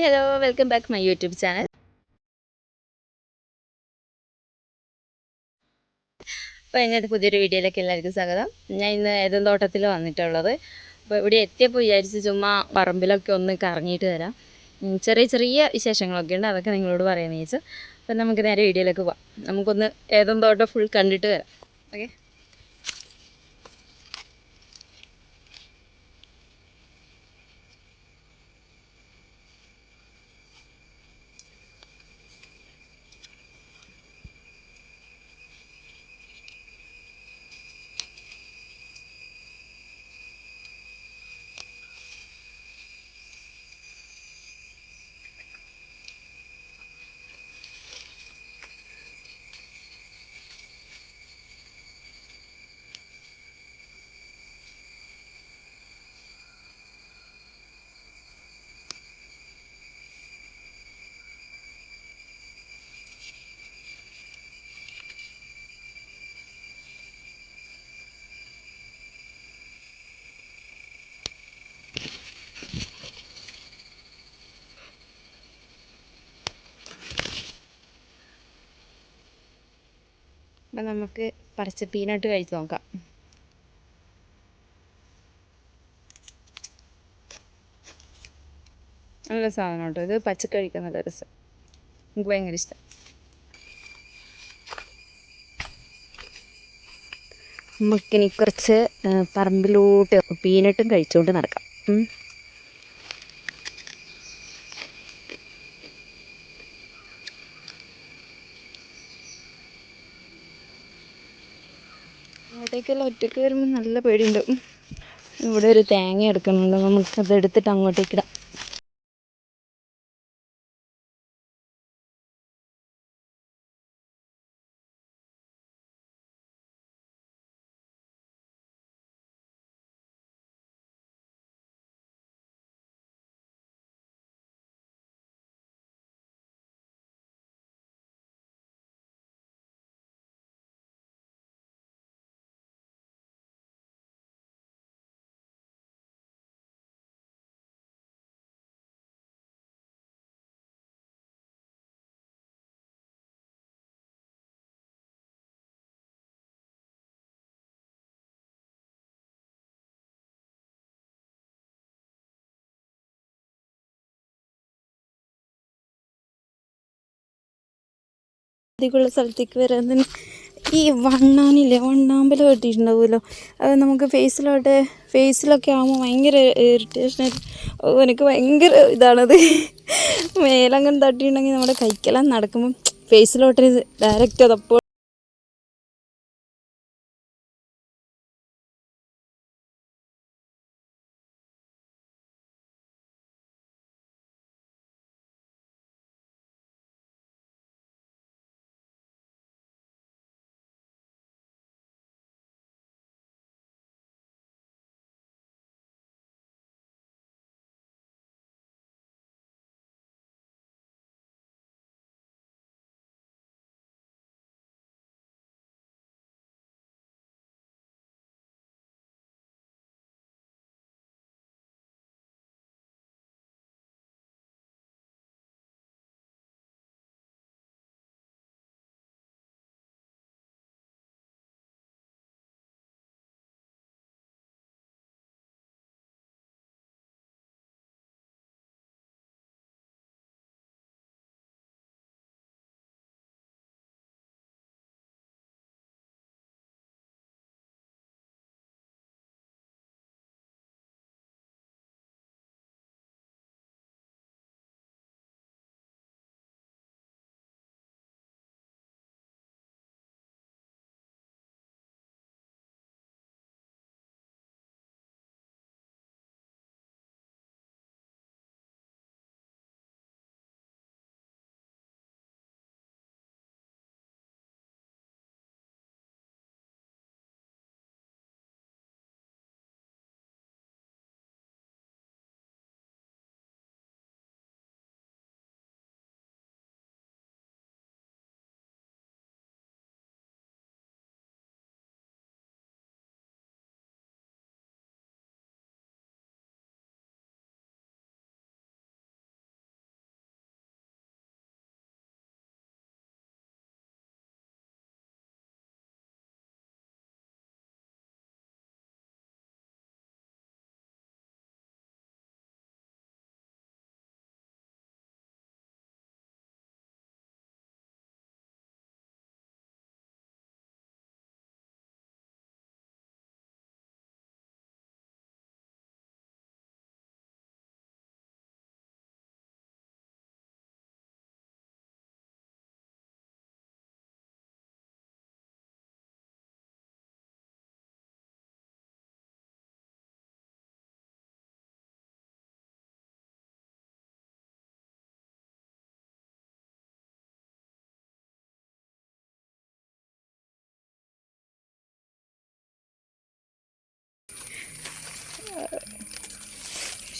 Hi hello welcome back my YouTube channel. അപ്പോൾ ഇങ്ങനത്തെ പുതിയൊരു വീഡിയോയിലേക്ക് എല്ലാവർക്കും സ്വാഗതം. ഞാൻ ഇന്ന് ഏതും തോട്ടത്തിൽ വന്നിട്ടുള്ളത്. അപ്പോൾ ഇവിടെ എത്തിയപ്പോൾ വിചാരിച്ച് ചുമ്മാ പറമ്പിലൊക്കെ ഒന്ന് കറങ്ങിയിട്ട് തരാം ചെറിയ ചെറിയ വിശേഷങ്ങളൊക്കെ ഉണ്ട്. അതൊക്കെ നിങ്ങളോട് പറയാമെന്ന് വെച്ചു അപ്പം നമുക്ക് നേരെ വീഡിയോയിലേക്ക് പോവാം. നമുക്കൊന്ന് ഏതും തോട്ടം ഫുൾ കണ്ടിട്ട് വരാം. ഓക്കെ? അപ്പം നമുക്ക് പറിച്ച പീനട്ട് കഴിച്ച് നോക്കാം. നല്ല സാധനം കേട്ടോ ഇത്. പച്ചക്ക് കഴിക്കാൻ നല്ല രസം. എനിക്ക് ഭയങ്കര ഇഷ്ടം. നമുക്കിനി കുറച്ച് പറമ്പിലോട്ട് പീനട്ടും കഴിച്ചുകൊണ്ട് നടക്കാം. അങ്ങോട്ടേക്കെല്ലാം ഒറ്റയ്ക്ക് വരുമ്പോൾ നല്ല പേടിയുണ്ട്. ഇവിടെ ഒരു തേങ്ങ എടുക്കുന്നുണ്ട്. അത് എടുത്തിട്ട് അധികമുള്ള സ്ഥലത്തേക്ക് വരാൻ ഈ വണ്ണാനില്ലേ? വണ്ണാമ്പലം കെട്ടിയിട്ടുണ്ടാവുമല്ലോ അത് നമുക്ക് ഫേസിലോട്ട് ഫേസിലൊക്കെ ആകുമ്പോൾ ഭയങ്കര ഇറിറ്റേഷൻ എനിക്ക് ഭയങ്കര ഇതാണത്. മേലങ്ങനെ തട്ടിയിട്ടുണ്ടെങ്കിൽ നമ്മുടെ കൈക്കെല്ലാം നടക്കുമ്പം ഫേസിലോട്ട് ഡയറക്റ്റ് അതപ്പോൾ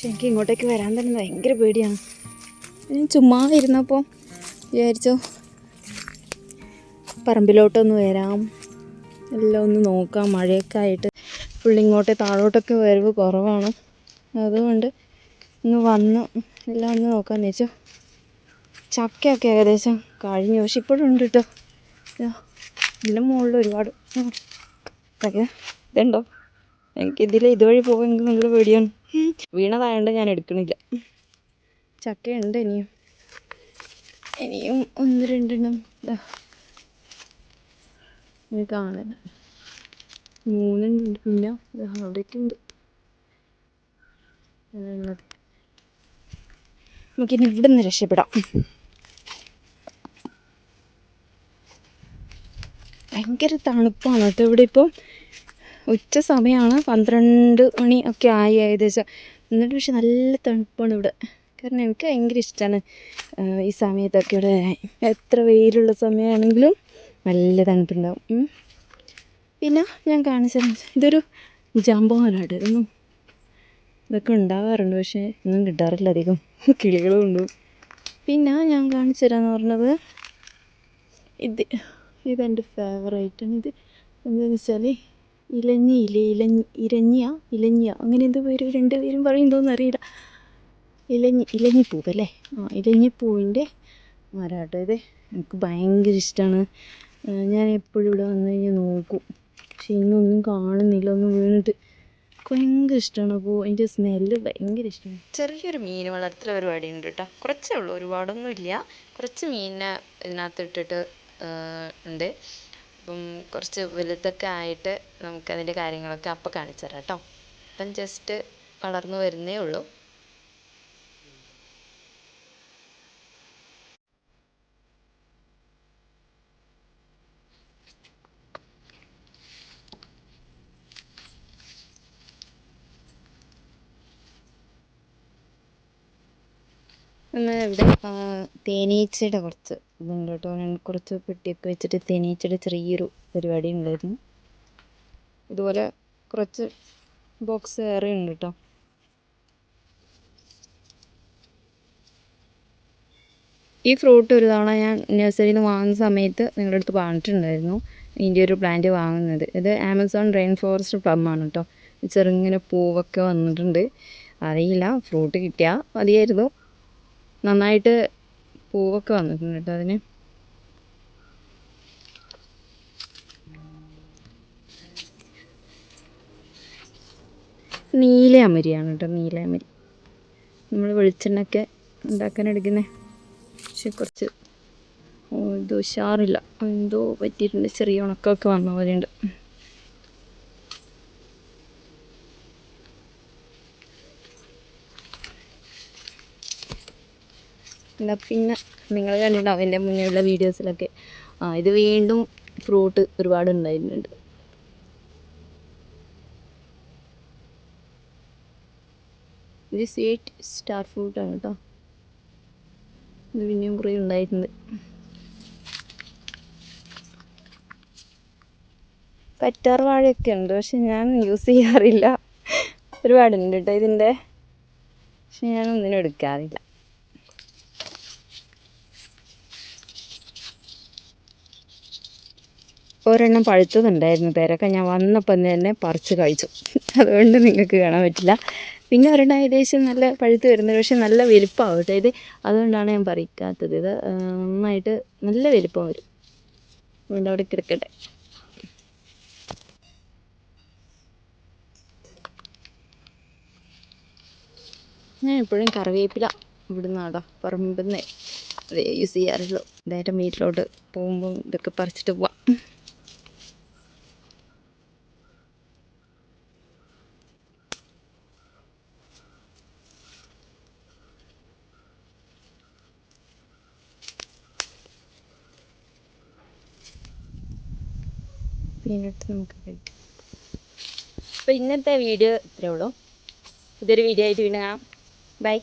പക്ഷെ എനിക്ക് ഇങ്ങോട്ടേക്ക് വരാൻ തന്നെ ഭയങ്കര പേടിയാണ്. ഞാൻ ചുമ്മാ ഇരുന്നപ്പോൾ വിചാരിച്ചു പറമ്പിലോട്ടൊന്ന് വരാം. എല്ലാം ഒന്ന് നോക്കാം മഴയൊക്കെ ആയിട്ട്. ഫുള്ള് ഇങ്ങോട്ടേ താഴോട്ടൊക്കെ വരവ് കുറവാണ്. അതുകൊണ്ട് ഇന്ന് വന്ന് എല്ലാം ഒന്ന് നോക്കാമെന്ന് വെച്ചു ചക്കയൊക്കെ ഏകദേശം കഴിഞ്ഞു. പക്ഷെ ഇപ്പോഴും ഉണ്ട് കേട്ടോ ഇതിന്റെ മുകളിൽ ഒരുപാട്. ഇതുണ്ടോ? എനിക്ക് എനിക്കിതിൽ ഇതുവഴി പോകുമെങ്കിൽ നല്ല പേടിയാണ്. വീണതായതുകൊണ്ട് ഞാൻ എടുക്കണില്ല. ചക്കയുണ്ട് ഇനിയും. ഇനിയും ഒന്ന് രണ്ടെണ്ണം ഇത് കാണുന്നത് മൂന്നുണ്ട് പിന്നെ അവിടേക്ക് ഉണ്ട്. നമുക്കിനി ഇവിടെ നിന്ന് രക്ഷപ്പെടാം. ഭയങ്കര തണുപ്പാണ് കേട്ടോ ഇവിടെ ഇപ്പം. ഉച്ച സമയമാണ് പന്ത്രണ്ട് മണി ഒക്കെ ആയി ഏകദേശം. എന്നിട്ട് പക്ഷെ നല്ല തണുപ്പാണ് ഇവിടെ. കാരണം എനിക്ക് ഭയങ്കര ഇഷ്ടമാണ് ഈ സമയത്തൊക്കെ ഇവിടെ എത്ര വെയിലുള്ള സമയമാണെങ്കിലും നല്ല തണുപ്പുണ്ടാവും. പിന്നെ ഞാൻ കാണിച്ചു ഇതൊരു ജാമ്പോനാണ് ഇതൊന്നും ഇതൊക്കെ ഉണ്ടാവാറുണ്ട് പക്ഷേ ഒന്നും കിട്ടാറില്ല അധികം. കിളികളും ഉണ്ട്. പിന്നെ ഞാൻ കാണിച്ചു തരാമെന്ന് പറഞ്ഞത് ഇത് ഇതെന്റെ ഫേവറേറ്റ് ആണ് ഇത്. എന്താണെന്ന് വെച്ചാൽ ഇലഞ്ഞി ഇല്ലേ ഇലഞ്ഞി ഇരഞ്ഞിയ ഇലഞ്ഞിയ? അങ്ങനെ എന്തോ പേര് രണ്ട് പേരും പറയുന്നോന്ന് അറിയില്ല. ഇലഞ്ഞി ഇലഞ്ഞിപ്പൂവ് അല്ലേ? ആ ഇലഞ്ഞിപ്പൂവിന്റെ മരാട്ടോ. ഇത് എനിക്ക് ഭയങ്കര ഇഷ്ടമാണ് ഞാൻ എപ്പോഴും ഇവിടെ വന്നു കഴിഞ്ഞാൽ നോക്കും. പക്ഷെ ഇന്നൊന്നും കാണുന്നില്ല ഒന്നും വീണിട്ട്. ഭയങ്കര ഇഷ്ടമാണ് അപ്പോൾ അതിന്റെ സ്മെല്ല് ഭയങ്കര ഇഷ്ടമാണ് ചെറിയൊരു മീൻ വളർത്തൽ പരിപാടി ഉണ്ട് കേട്ടോ. കുറച്ചേ ഉള്ളൂ ഒരുപാടൊന്നും ഇല്ല കുറച്ച് മീനിനെ ഇതിനകത്ത് ഇട്ടിട്ട് ഉണ്ട്. അപ്പം കുറച്ച് വലുതൊക്കെ ആയിട്ട് നമുക്കതിന്റെ കാര്യങ്ങളൊക്കെ അപ്പം കാണിച്ചു തരാം കേട്ടോ. ഇപ്പം ജസ്റ്റ് വളർന്നു വരുന്നേ ഉള്ളൂ ഒന്ന് ഇവിടെ തേനീച്ചയുടെ കുറച്ച് ഇതുണ്ട് കേട്ടോ ഞാൻ കുറച്ച് പെട്ടിയൊക്കെ വെച്ചിട്ട് തേനീച്ചയുടെ ചെറിയൊരു പരിപാടി ഉണ്ടായിരുന്നു. ഇതുപോലെ കുറച്ച് ബോക്സ് വേറെ ഉണ്ട് കേട്ടോ ഈ ഫ്രൂട്ട് ഒരു തവണ ഞാൻ നഴ്സറിയിൽ നിന്ന് വാങ്ങുന്ന സമയത്ത് നിങ്ങളുടെ അടുത്ത് പറഞ്ഞിട്ടുണ്ടായിരുന്നു. ഇതിന്റെ ഒരു പ്ലാന്റ് വാങ്ങുന്നത്. ഇത് ആമസോൺ റെയിൻ ഫോറസ്റ്റ് പ്ലം ആണ് കേട്ടോ ചെറുങ്ങനെ പൂവൊക്കെ വന്നിട്ടുണ്ട്. അറിയില്ല. ഫ്രൂട്ട് കിട്ടിയാൽ മതിയായിരുന്നു. നന്നായിട്ട് പൂവൊക്കെ വന്നിട്ടുണ്ട് കേട്ടോ അതിന്. നീലയമരിയാണ് കേട്ടോ നീലയമരി നമ്മൾ വെളിച്ചെണ്ണയൊക്കെ ഉണ്ടാക്കാൻ എടുക്കുന്നത് പക്ഷെ കുറച്ച് ഇത് ഉഷാറില്ല. എന്തോ പറ്റിയിട്ടുണ്ട് ചെറിയ ഉണക്കമൊക്കെ വന്ന പോലെയുണ്ട്. എന്നാ പിന്നെ നിങ്ങൾ കണ്ടിട്ടുണ്ടാവും എന്റെ മുന്നേയുള്ള വീഡിയോസിലൊക്കെ. ആ ഇത് വീണ്ടും ഫ്രൂട്ട് ഒരുപാട് ഉണ്ടായിട്ടുണ്ട്. ഇത് സ്വീറ്റ് സ്റ്റാർ ഫ്രൂട്ടാണ് കേട്ടോ ഇത് പിന്നെയും കുറേ ഉണ്ടായിട്ടുണ്ട്. പറ്റാറ് വാഴയൊക്കെ ഉണ്ട് പക്ഷെ ഞാൻ യൂസ് ചെയ്യാറില്ല. ഒരുപാടുണ്ട് കേട്ടോ ഇതിന്റെ. പക്ഷെ ഞാൻ ഒന്നിനും എടുക്കാറില്ല. ഒരെണ്ണം പഴുത്തതുണ്ടായിരുന്നു. പേരൊക്കെ ഞാൻ വന്നപ്പം തന്നെ പറിച്ചു കഴിച്ചു. അതുകൊണ്ട് നിങ്ങൾക്ക് കാണാൻ പറ്റില്ല. പിന്നെ ഒരെണ്ണം ഏകദേശം നല്ല പഴുത്ത് വരുന്നത് പക്ഷെ നല്ല വലിപ്പമാവും കേട്ടോ ഇത്. അതുകൊണ്ടാണ് ഞാൻ പറിക്കാത്തത്. ഇത് നന്നായിട്ട് നല്ല വലിപ്പം വരും. അതുകൊണ്ട് അവിടെ കിടക്കട്ടെ. ഞാൻ എപ്പോഴും കറിവേപ്പില ഇവിടുന്ന് ആടാ പറമ്പിൽ നിന്ന് അതേ യൂസ് ചെയ്യാറുള്ളൂ. നേരം വീട്ടിലോട്ട് പോകുമ്പോൾ ഇതൊക്കെ പറിച്ചിട്ട് പോവാം. പീനട്ട് നമുക്ക് കഴിക്കാം. അപ്പോൾ ഇന്നത്തെ വീഡിയോ ഇത്രേ ഉള്ളൂ. ഇതൊരു വീഡിയോ ആയിട്ട് വീണ്ടും ബൈ